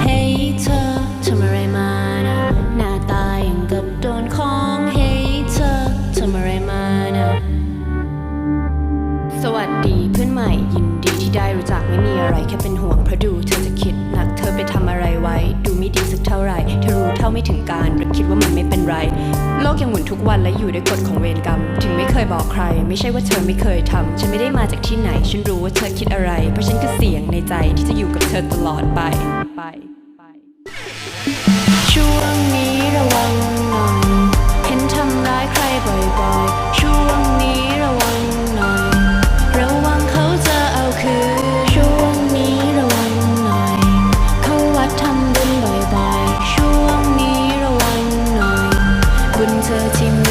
เฮ้ยเธอทำอะไรมานะหน้าตาอย่างกับโดนของเฮ้ยเธอทำอะไรมานะสวัสดีเพื่อนใหม่ยินดีที่ได้รู้จักไม่มีอะไรแค่เป็นห่วงเพราะดูเธอจะคิดหนักเธอไปทำอะไรไว้ ดูไม่ดีสักเท่าไหร่เธอรู้เท่าไม่ถึงการหรือคิดว่ามันไม่เป็น ไร โลกยังหมุนทุกวันและอยู่ด้วยกฎของเวรกรรม ถึงไม่เคยบอกใคร ไม่ใช่ว่าเธอไม่เคยทำ ฉันไม่ได้มาจากที่ไหน ฉันรู้ว่าเธอคิดอะไร เพราะฉันคือเสียงในใจที่จะอยู่กับเธอตลอดไปไปไป 的寂寞。